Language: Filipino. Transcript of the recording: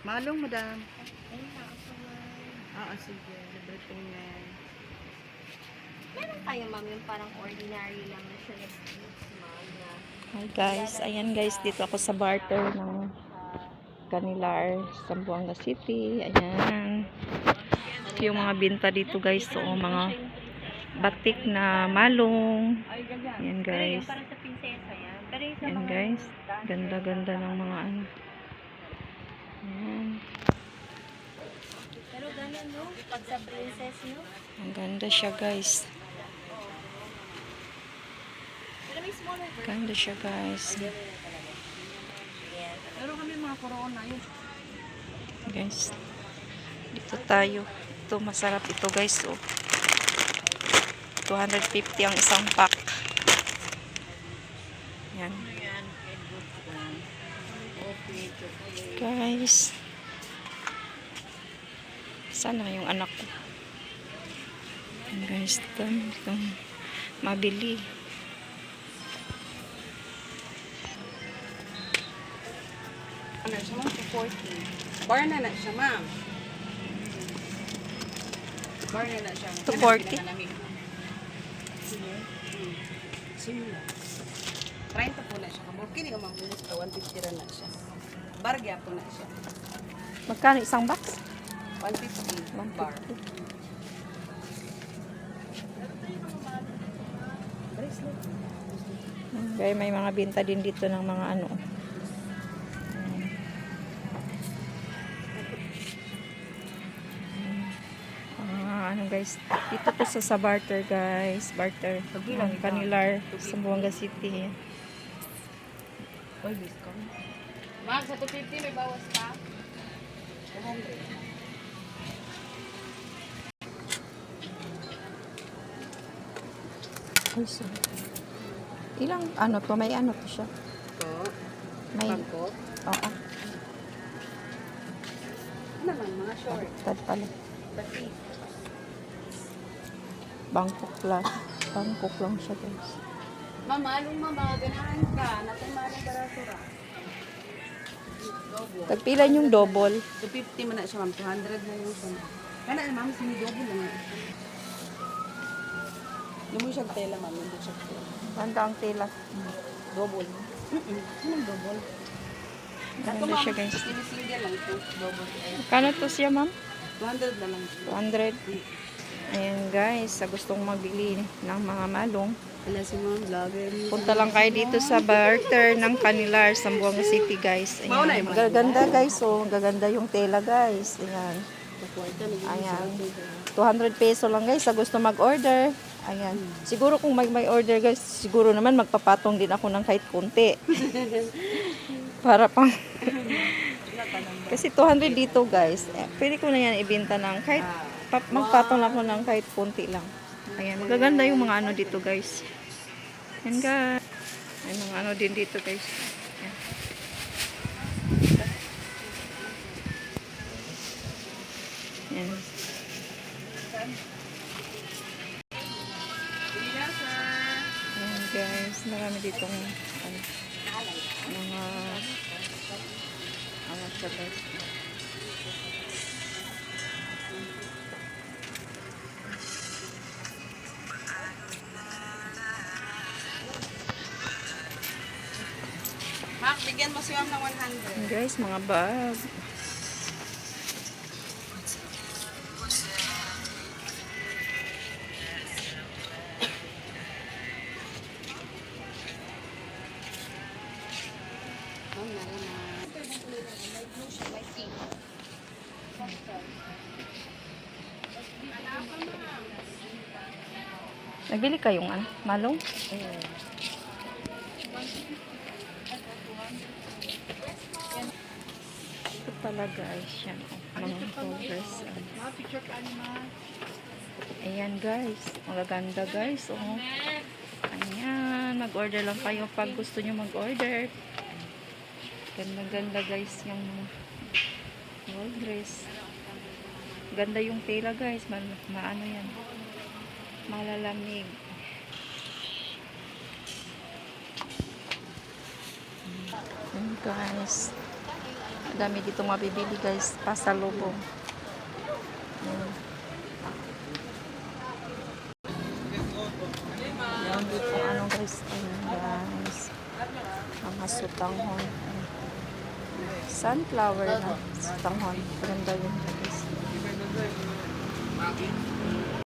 Malong, madam. Ayun. Oo, sige. Libre po yan. Meron kayo ma'am yung parang ordinary lang na siya ma'am na Hi guys, ayan guys, dito ako sa barter ng Canilar, Zamboanga City. Ayan. Ito yung mga binta dito guys, so mga batik na malong. Ayan guys. Ayan guys, ganda-ganda ng mga ano. Ayan. Pero ganun no, pag sa princess no. Ang ganda siya guys. Ganda siya guys. Pero kami mga corona yun. Guys, dito tayo. Ito, masarap ito guys. Oh. 250 ang isang pack. Yan. Guys. Sana yung anak ko. Yan, guys, ito. Itong mabili. Ano siya, ma'am? 240. Bar na na siya, ma'am. Bar na na siya. 240? Sino? 30 po na siya. Kamor, kini ka ma'am. 150 ra na siya. Bargya po na siya. Magkano isang box? 150 bar. 150. Kaya may mga binta din dito ng mga ano. Ah, ano guys, dito to sa, sa barter guys, barter, ang Canilar, sa Buanga City. Oy, discount. Ma'am, sa 250 may bawas pa? 200. Ay, ilang ano to, may ano to siya, Ito. may, Bangkok. oh, ah, naman, mga short. tad pala, Pati. Bangkok lang, Bangkok lang siya guys. Ma'am, malong mama, ganahan ka. Natay malong barasura. Tagpilan yung double. 250 man na siya, ma'am. 200 na yung siya. Kana na, ma'am, sini-double lang. yan. Yung mo siya tela, ma'am. Yung siya tela. Ganda ang tela. Double. Mm-mm. Anong double? Ganda siya guys. Sini-single lang ito. Double. Kano to siya ma'am? 200 na lang siya. 200. Ayan guys, sa gustong magbili ng mga malong, Wala si ma'am, vlogger. punta lang kayo dito sa barter ng Canilar, Sambuanga City guys. Ayan, yung magaganda guys, oh, magaganda yung tela guys. Ayan. Ayan. 200 peso lang guys sa gusto mag-order. Ayan. Siguro kung may, may order guys, siguro naman magpapatong din ako ng kahit konti. Para pang... Kasi 200 dito guys. Eh, pwede ko na yan ibenta ng kahit pa- magpatong lang ako ng kahit konti lang. Ayan. Magaganda yung mga ano dito guys. Ayan guys. May mga ano din dito guys. Marami ditong ano, mga ano siya guys. Mark, bigyan mo si ma'am ng 100. Ayan guys, mga bag. Nagbili kayong ano, malong? Ito pala guys, yan. Mga progress. Ayan guys, magaganda guys. Oh. Ayan, mag-order lang kayo pag gusto nyo mag-order. Ganda-ganda guys yung gold dress. Ganda yung tela guys, ma maano yan. Malalamig. Ayan guys. Dami dito mabibili guys. Pasalubong. Ayan. Yan dito ano guys. Ayan guys. Mga sutanghon. Ayan. Sunflower na sutanghon. Ganda yun guys.